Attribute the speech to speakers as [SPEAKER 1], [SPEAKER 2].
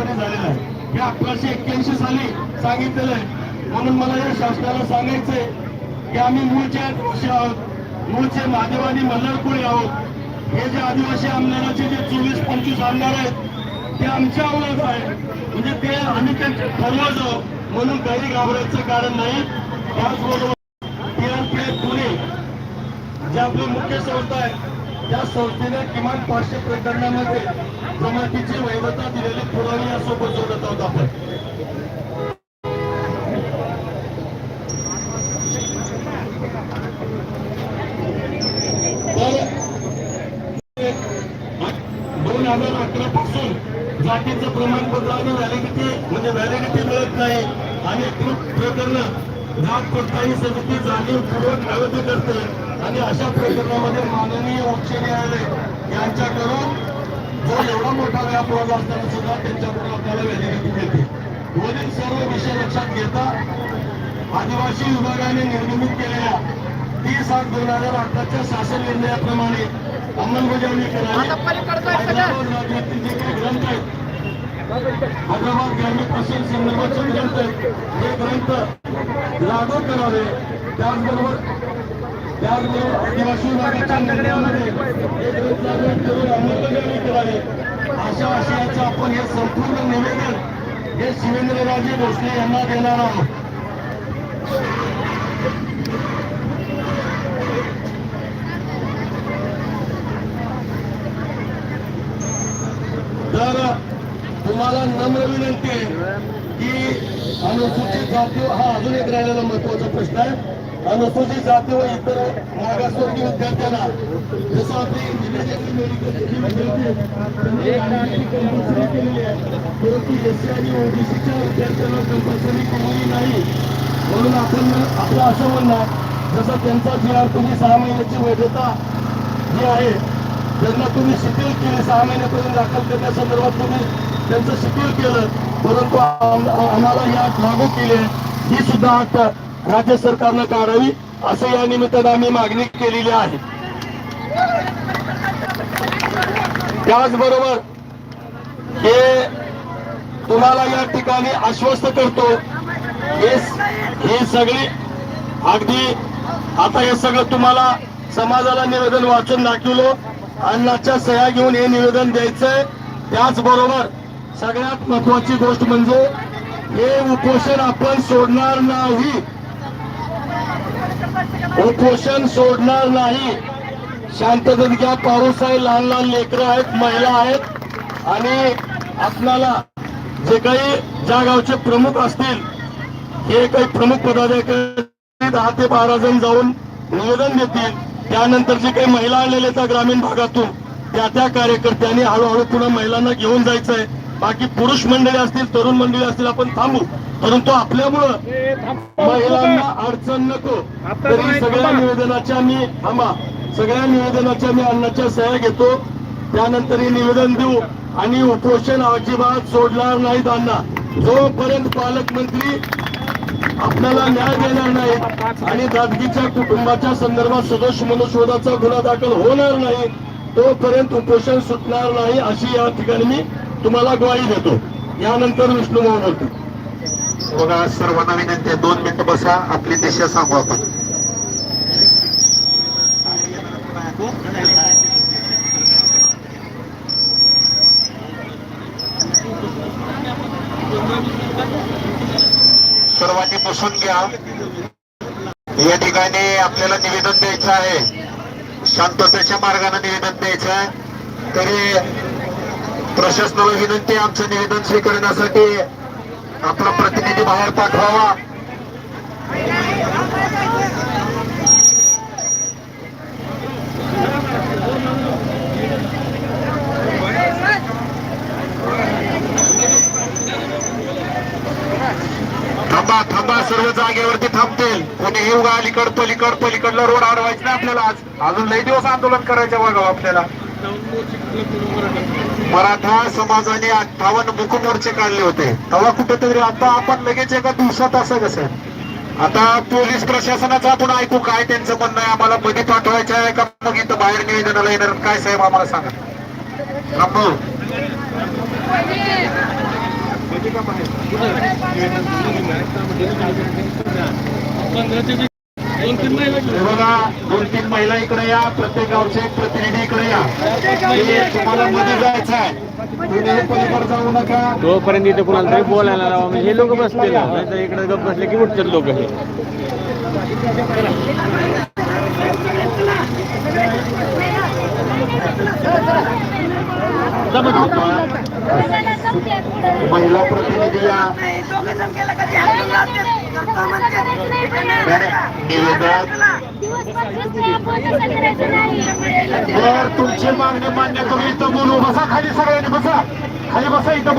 [SPEAKER 1] निमित्ताने झालेलं आहे हे अकराशे एक्क्याऐंशी साली सांगितलेलं आहे. म्हणून मला या शासनाला सांगायचंय की आम्ही मूळचे आदिवासी आहोत. मूळचे महादेवानी मल्हारकुळे आहोत. हे जे आदिवासी आमदाराचे जे चोवीस पंचवीस आमदार आहेत ते आमच्या आवडत आहे म्हणजे ते आम्ही ते ठरवतो म्हणून काही घाबरायचं कारण नाही. त्याचबरोबर टीआरपीएफ पुणे जे आपली मुख्य संस्था आहे त्या संस्थेने किमान पाचशे प्रकरणामध्ये जमातीची वैधता दिलेली पुरावे यासोबत जोडत आहोत आपण. दोन हजार अकरा पासून जातीचं प्रमाणपत्र आणि व्हॅलिडिटी म्हणजे व्हॅलिडिटी मिळत नाही. आणि प्रकरण जात कोणताही समिती जाणीवपूर्वक अवधी करते. आणि अशा प्रकरणामध्ये माननीय उच्च न्यायालय यांच्याकडून जो एवढा मोठा व्याप रोज असताना सुद्धा त्यांच्याकडून आपल्याला व्हॅलिडिटी मिळते वरील सर्व विषय लक्षात घेता आदिवासी विभागाने निर्मित केलेल्या तीस आठ दोन हजार अठराच्या शासन निर्णयाप्रमाणे अंमलबजावणी करावी. जे काही ग्रंथ आहेत हैदराबाद ग्रामीण ग्रंथ आहेत हे ग्रंथ लागू करावे. त्याचबरोबर आदिवासी विभागाच्या निर्णयामध्ये करून अंमलबजावणी करावी अशा आशयाचं आपण हे संपूर्ण निवेदन हे शिवेंद्रराजे भोसले यांना देणार आहोत तर तुम्हाला नम्र विनंती आहे. अनुसूचित जाती हा अजून एक राहिलेला महत्त्वाचा प्रश्न आहे. अनुसूचित जाती व इतर मागासवर्गीय विद्यार्थ्यांना जसं आपली कंपल्सरी केलेली आहे. परंतु एस सी आणि ओबीसीच्या विद्यार्थ्यांना कंपल्सरी केलेली नाही. म्हणून आपण आपलं असं म्हणणार जसं त्यांचा जी आर तुम्ही सहा महिन्याची वैधता जी आहे त्यांना तुम्ही शिथिल केली सहा महिन्यापर्यंत दाखल करण्यासंदर्भात तुम्ही त्यांचं शिथिल केलं परंतु आम्हाला यात लागू केले ही सुद्धा आता राज्य सरकारनं काढावी असं या निमित्तानं आम्ही मागणी केलेली आहे. त्याचबरोबर हे तुम्हाला या ठिकाणी आश्वस्त करतो हे हे सगळी अगदी आता हे सगळं तुम्हाला समाजाला निवेदन वाचून दाखवलो. अन्नाच्या सह्या घेऊन हे निवेदन द्यायचंय. त्याचबरोबर सगळ्यात महत्वाची गोष्ट म्हणजे हे उपोषण आपण सोडणार नाही. उपोषण सोडणार नाही. शांततेत घ्या पाऊस आहे लहान लहान लेकरं आहेत महिला आहेत. आणि आपणाला जे काही ज्या गावचे प्रमुख असतील हे काही प्रमुख पदाधिकारी दहा ते बारा जण जाऊन निवेदन देतील. त्यानंतर जे काही महिला आलेल्या आहेत ग्रामीण भागातून त्या त्या कार्यकर्त्यांनी हळूहळू पुन्हा महिलांना घेऊन जायचं आहे बाकी पुरुष मंडळी असतील तरुण मंडळी असतील आपण थांबू. परंतु आपल्यामुळं महिलांना अडचण नको. तरी सगळ्या निवेदनाच्या मी थांबा. सगळ्या निवेदनाच्या मी अन्नाच्या सह्या घेतो. त्यानंतर हे निवेदन देऊ आणि उपोषण अजिबात सोडणार नाहीत अण्णा. जोपर्यंत पालकमंत्री आपल्याला न्याय देणार नाही आणि दादगीच्या कुटुंबाच्या संदर्भात सदोष मनुष्यवधाचा गुन्हा दाखल होणार नाही तोपर्यंत उपोषण सुटणार नाही अशी या ठिकाणी मी तुम्हाला ग्वाही देतो. यानंतर विष्णू भाऊ बोलतो.
[SPEAKER 2] बघा सर्वांना विनंती दोन मिनिटं बसा आपली दिशा सांगू आपण. सर्वांनी बसून घ्या. या ठिकाणी आपल्याला निवेदन द्यायचं आहे. शांततेच्या मार्गाने निवेदन द्यायचं आहे. तरी प्रशासनाला विनंती आमचं निवेदन स्वीकारण्यासाठी आपला प्रतिनिधी बाहेर पाठवावा. थांबा थांबा सर्व जागेवरती थांबतील. कोणीही उगा अलीकड पलीकड पलीकडला रोड अडवायचं नाही आपल्याला आज. अजून लई दिवस आंदोलन करायचं बघा आपल्याला. मराठा समाजाने अठ्ठावन्न मुख मोर्चे काढले होते. तेव्हा कुठेतरी आता आपण लगेच एका दिवसात असं कसं? आता पोलीस प्रशासनाचं आपण ऐकू काय त्यांचं म्हणणं आहे? आम्हाला मध्ये पाठवायचं आहे का? मग इथं बाहेर निवेदनाला येणार. काय साहेब आम्हाला सांगा. पंधरा ते बघा दोन तीन महिला इकडे या प्रत्येक गावचे एक प्रतिनिधी इकडे या. तुम्हाला मध्ये जायचं आहे. तुम्ही पलीकडे जाऊ नका.
[SPEAKER 3] तोपर्यंत इथे कुणाला तरी बोलायला लावा म्हणजे हे लोक बसतील नाहीतर इकडे गप बसले की उठतात लोक हे.
[SPEAKER 2] महिला प्रतिनिधी या निवेदक तुमची मागणी मान्य करून इथं बोलू बसा खाली सगळ्यांनी बसा. खाली बसा इथं